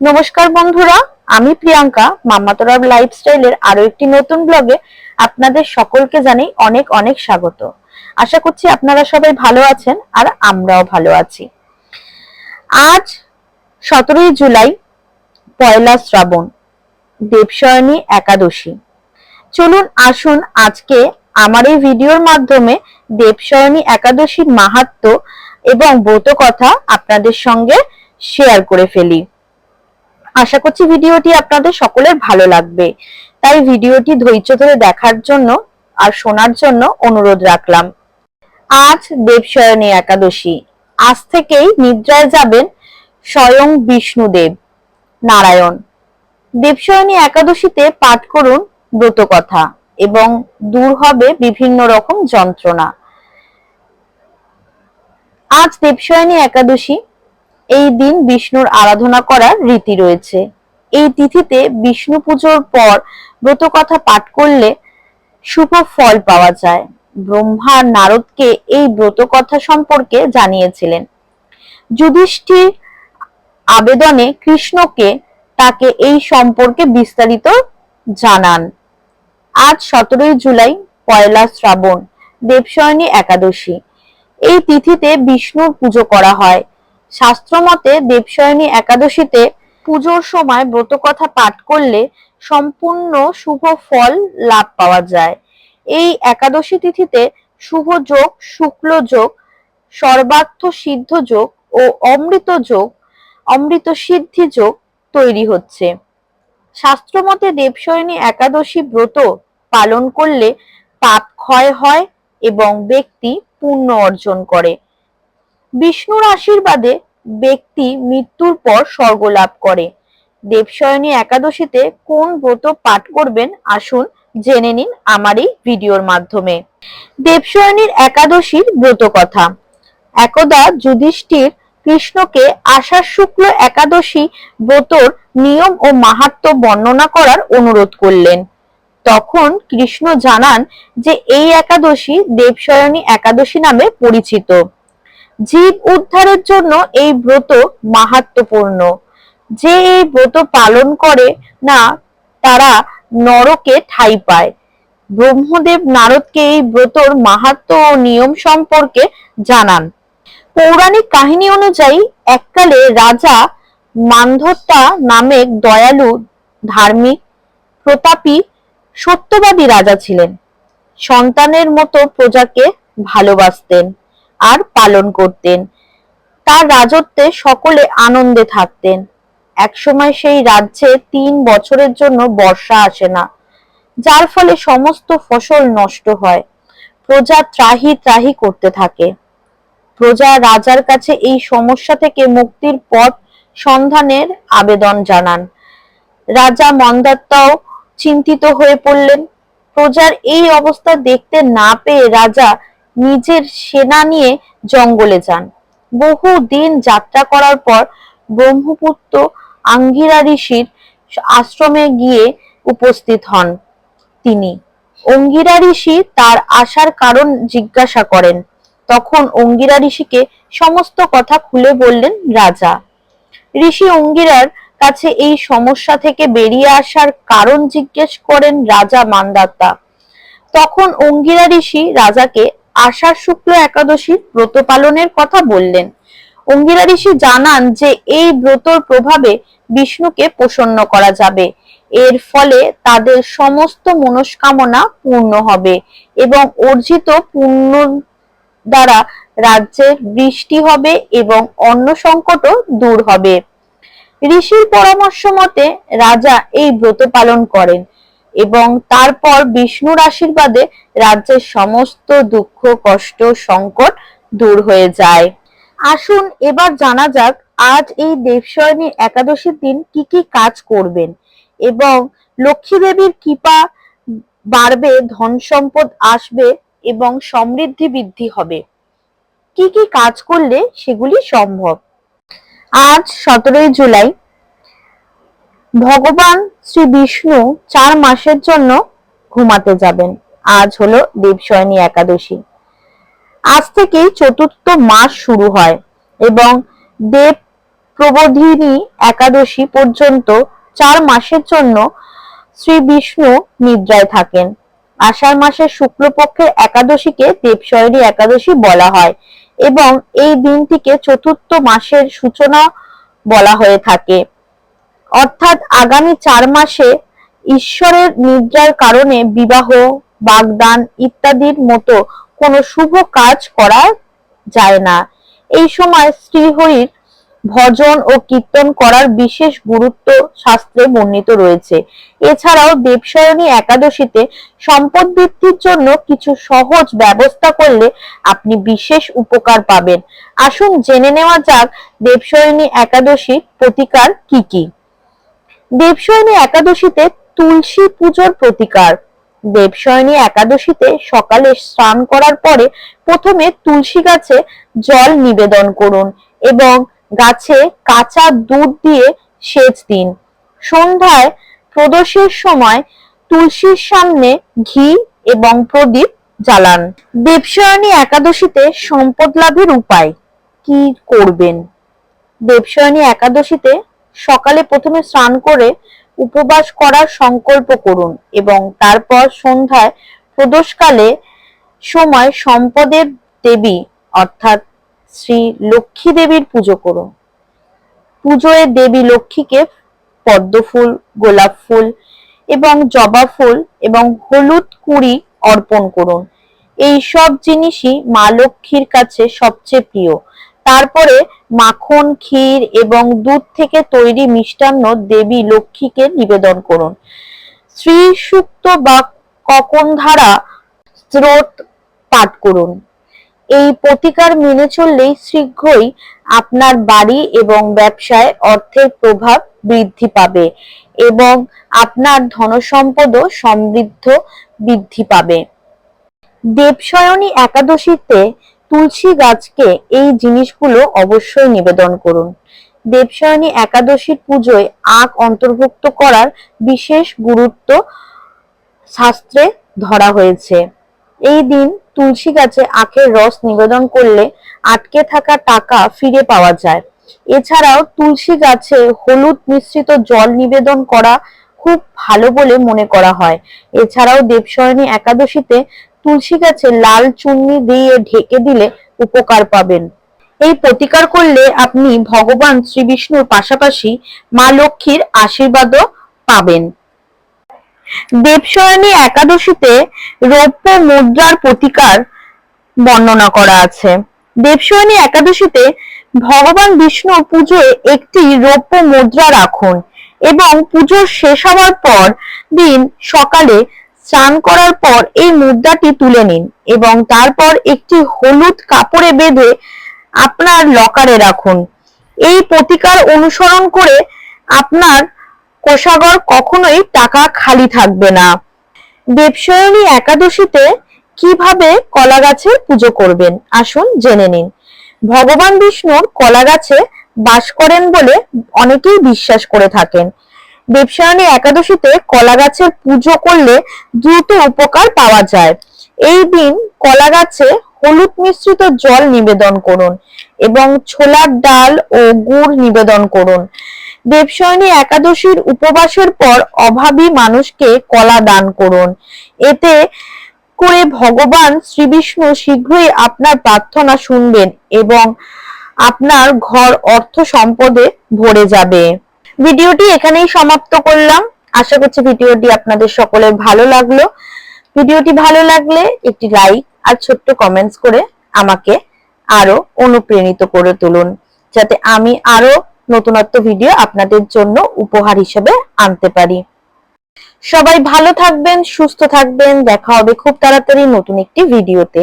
নমস্কার বন্ধুরা, আমি প্রিয়াঙ্কা মাম্মাতরার লাইফস্টাইলের আরও একটি নতুন ব্লগে আপনাদের সকলকে জানাই অনেক অনেক স্বাগত। আশা করছি আপনারা সবাই ভালো আছেন আর আমরাও ভালো আছি। আজ সতেরোই জুলাই, পয়লা শ্রাবণ, দেবশয়নী একাদশী। চলুন, আসুন আজকে আমার এই ভিডিওর মাধ্যমে দেবশয়নী একাদশীর মাহাত্ম্য এবং ব্রত কথা আপনাদের সঙ্গে শেয়ার করে ফেলি। আশা করছি ভিডিওটি আপনাদের সকলের ভালো লাগবে। তাই ভিডিওটি ধৈর্য ধরে দেখার জন্য আর শোনার জন্য অনুরোধ রাখলাম। আজ দেবশয়নী একাদশী। আজ থেকেই নিদ্রায় যাবেন স্বয়ং বিষ্ণুদেব। নারায়ণ। দেবশয়নী একাদশীতে পাঠ করুন ব্রত কথা এবং দূর হবে বিভিন্ন রকম যন্ত্রণা। আজ দেবশয়নী একাদশী এই দিন বিষ্ণুর আরাধনা করার রীতি রয়েছে। এই তিথিতে বিষ্ণু পুজোর পর ব্রত কথা পাঠ করলে শুভ ফল পাওয়া যায়। ব্রহ্মা নারদকে এই ব্রত কথা সম্পর্কে জানিয়েছিলেন। যুধিষ্ঠির আবেদনে কৃষ্ণকে তাকে এই সম্পর্কে বিস্তারিত জানান। আজ সতেরোই জুলাই, পয়লা শ্রাবণ, দেবশয়নী একাদশী। এই তিথিতে বিষ্ণুর পুজো করা হয়। শাস্ত্রমতে দেবশয়নী একাদশীতে পুজোর সময় ব্রত কথা পাঠ করলে সম্পূর্ণ শুভ ফল লাভ পাওয়া যায়। এই একাদশী তিথিতে শুভ যোগ, শুক্ল যোগ, সর্বার্থ সিদ্ধ যোগ ও অমৃত যোগ, অমৃত সিদ্ধি যোগ তৈরি হচ্ছে। শাস্ত্রমতে দেবশয়নী একাদশী ব্রত পালন করলে পাপ ক্ষয় হয় এবং ব্যক্তি পুণ্য অর্জন করে। বিষ্ণুর আশীর্বাদে ব্যক্তি মৃত্যুর পর স্বর্গ লাভ করে। দেবশয়নী একাদশীতে কোন ব্রত পাঠ করবেন আসুন জেনে নিন আমার এই ভিডিওর মাধ্যমে। দেবশয়নীর একাদশীর ব্রত কথা। একদা যুধিষ্ঠির কৃষ্ণকে আষাঢ় শুক্ল একাদশী ব্রতর নিয়ম ও মাহাত্ম্য বর্ণনা করার অনুরোধ করলেন। তখন কৃষ্ণ জানান যে এই একাদশী দেবশয়নী একাদশী নামে পরিচিত। জীব উদ্ধারের জন্য এই ব্রত মাহাত্মপূর্ণ যে এই ব্রত পালন করে না, তারা নরকে ঠাঁই পায়। ব্রহ্মদেব নারদকে এই ব্রতর মাহাত্ম ও নিয়ম সম্পর্কে জানান। পৌরাণিক কাহিনী অনুযায়ী এককালে রাজা মান্ধত্তা নামে দয়ালু ধার্মিক প্রতাপী সত্যবাদী রাজা ছিলেন। সন্তানের মতো প্রজাকে ভালোবাসতেন। আর পালন করতেন। তার রাজত্বে সকলে আনন্দে থাকতেন। একসময় সেই রাজ্যে তিন বছরের জন্য বর্ষা আসে না, যার ফলে সমস্ত ফসল নষ্ট হয়। প্রজা ত্রাহি ত্রাহি করতে থাকে। প্রজা রাজার কাছে এই সমস্যা থেকে মুক্তির পথ সন্ধানের আবেদন জানান। রাজা মন্দাত্তাও চিন্তিত হয়ে পড়লেন। প্রজার এই অবস্থা দেখতে না পেয়ে রাজা নিজের সেনা নিয়ে জঙ্গলে যান। বহু দিন যাত্রা করার পর ব্রহ্মপুত্র আঙ্গিরা ঋষির আশ্রমে গিয়ে উপস্থিত হন তিনি। অঙ্গিরা ঋষি তার আসার কারণ জিজ্ঞাসা করেন। তখন অঙ্গিরা ঋষিকে সমস্ত কথা খুলে বললেন রাজা। ঋষি অঙ্গিরার কাছে এই সমস্যা থেকে বেরিয়ে আসার কারণ জিজ্ঞেস করেন রাজা মান্দাতা তখন অঙ্গিরা ঋষি রাজাকে আষাঢ় শুক্ল একাদশীর ব্রত পালনের কথা বললেন। অঙ্গিরা ঋষি জানান যে, এই ব্রতর প্রভাবে বিষ্ণুকে প্রসন্ন করা যাবে। এর ফলে তাদের সমস্ত মনস্কামনা পূর্ণ হবে এবং অর্জিত পূর্ণ দ্বারা রাজ্যের বৃষ্টি হবে এবং অন্ন সংকটও দূর হবে। ঋষির পরামর্শ মতে রাজা এই ব্রত পালন করেন। এবং তারপর বিষ্ণুর আশীর্বাদে রাজ্যের সমস্ত দুঃখ, কষ্ট, সংকট দূর হয়ে যায়। আসুন, এবার জানা যাক, আজ এই দেবশয়নী একাদশীর দিন কি কি কাজ করবেন এবং লক্ষ্মী দেবীর কৃপা বাড়বে, ধন সম্পদ আসবে এবং সমৃদ্ধি বৃদ্ধি হবে। কি কি কাজ করলে সেগুলি সম্ভব? আজ সতেরোই জুলাই ভগবান শ্রী বিষ্ণু চার মাসের জন্য ঘুমাতে যাবেন। আজ হলো দেবশয়নী একাদশী। আজ থেকেই চতুর্থ মাস শুরু হয় এবং দেব প্রবোধিনী একাদশী পর্যন্ত চার মাসের জন্য শ্রী বিষ্ণু নিদ্রায় থাকেন। আষাঢ় মাসের শুক্লপক্ষের একাদশীকে দেবশয়রী একাদশী বলা হয় এবং এই দিনটিকে চতুর্থ মাসের সূচনা বলা হয়ে থাকে। অর্থাৎ আগামী চার মাসে ঈশ্বরের নিদ্রার কারণে বিবাহ, বাগদান ইত্যাদির মতো কোনো শুভ কাজ করা যায় না। এই সময় শ্রীহরির ভজন ও কীর্তন করার বিশেষ গুরুত্ব শাস্ত্রে বর্ণিত রয়েছে। এছাড়াও দেবশয়নী একাদশীতে সম্পদ বৃদ্ধির জন্য কিছু সহজ ব্যবস্থা করলে আপনি বিশেষ উপকার পাবেন। আসুন জেনে নেওয়া যাক দেবশয়নী একাদশীর প্রতিকার কি কি। দেবশয়নী একাদশীতে তুলসী পুজোর প্রতিকার। দেবশয়নী একাদশীতে সকালে স্নান করার পরে প্রথমে তুলসী গাছে জল নিবেদন করুন এবং গাছে কাঁচা দুধ দিয়ে সেচ দিন। সন্ধ্যায় প্রদোষের সময় তুলসীর সামনে ঘি এবং প্রদীপ জ্বালান। দেবশয়নী একাদশীতে সম্পদ লাভের উপায় কি করবেন? দেবশয়নী একাদশীতে সকালে প্রথমে স্নান করে উপবাস করার সংকল্প করুন এবং তারপর সন্ধ্যায় প্রদোষকালে সময় সম্পদের দেবী অর্থাৎ শ্রী লক্ষ্মী দেবীর পুজো করুন। পুজোয় দেবী লক্ষ্মীকে পদ্ম ফুল, গোলাপ ফুল এবং জবা ফুল এবং হলুদ কুড়ি অর্পণ করুন। এই সব জিনিসই মা লক্ষ্মীর কাছে সবচেয়ে প্রিয়। তারপরে মাখন, ক্ষীর এবং দুধ থেকে তৈরি মিষ্টান্ন দেবী লক্ষ্মীকে নিবেদন করুন। শ্রী সুক্ত বা ককনধারা স্রোত পাঠ করুন। এই প্রতিকার মেনে চললেই শীঘ্রই আপনার বাড়ি এবং ব্যবসায় অর্থের প্রভাব বৃদ্ধি পাবে এবং আপনার ধনসম্পদও সমৃদ্ধ বৃদ্ধি পাবে। দেবশয়নী একাদশীতে তুলসী গাছকে এই জিনিসগুলো অবশ্যই নিবেদন করুন। দেবশয়নী একাদশীর পুজোয় আখ অন্তর্ভুক্ত করার বিশেষ গুরুত্ব শাস্ত্রে ধরা হয়েছে। এই দিন তুলসী গাছে আখের রস নিবেদন করলে আটকে থাকা টাকা ফিরে পাওয়া যায়। এছাড়াও তুলসী গাছে হলুদ মিশ্রিত জল নিবেদন করা খুব ভালো বলে মনে করা হয়। এছাড়াও দেবশয়নী একাদশীতে তুলসী গাছে লাল চুন্নি দিয়ে ঢেকে দিলে উপকার পাবেন। এই প্রতিকার করলে আপনি ভগবান শ্রী বিষ্ণুর পাশাপাশি মা লক্ষ্মীর আশীর্বাদও পাবেন। দেবশয়নী একাদশীতে রৌপ্য মুদ্রার প্রতিকার বর্ণনা করা আছে। দেবশয়নী একাদশীতে ভগবান বিষ্ণু পুজোয় একটি রৌপ্য মুদ্রা রাখুন এবং পুজো শেষ হওয়ার পর দিন সকালে স্নান করার পর এই মুদ্রাটি তুলে নিন এবং তারপর একটি হলুদ কাপড়ে বেঁধে আপনার লকারে রাখুন। এই প্রতিকার অনুসরণ করে আপনার কোষাগর কখনোই টাকা খালি থাকবে না। দেবশয়নী একাদশীতে কীভাবে কলা গাছের পুজো করবেন? আসুন জেনে নিন। ভগবান বিষ্ণুর কলা গাছে বাস করেন বলে অনেকেই বিশ্বাস করে থাকেন। দেবসায়নী একাদশীতে কলা গাছের পুজো করলে দ্রুত উপকার পাওয়া যায়। এই দিন কলা গাছে হলুদ মিশ্রিত জল নিবেদন করুন এবং ছোলার ডাল ও গুড় নিবেদন করুন। দেবশয়নী একাদশীর উপবাসের পর অভাবী মানুষকে কলা দান করুন। এতে করে ভগবান শ্রী বিষ্ণু শীঘ্রই আপনার প্রার্থনা শুনবেন এবং আপনার ঘর অর্থ সম্পদে ভরে যাবে। ভিডিওটি এখানেই সমাপ্ত করলাম। আশা করছি ভিডিওটি আপনাদের সকলের ভালো লাগল। ভিডিওটি ভালো লাগলে একটি লাইক আর ছোট্ট কমেন্টস করে আমাকে আরও অনুপ্রেরিত করে তুলুন, যাতে আমি আরও নতুনত্ব ভিডিও আপনাদের জন্য উপহার হিসেবে আনতে পারি। সবাই ভালো থাকবেন, সুস্থ থাকবেন। দেখা হবে খুব তাড়াতাড়ি নতুন একটি ভিডিওতে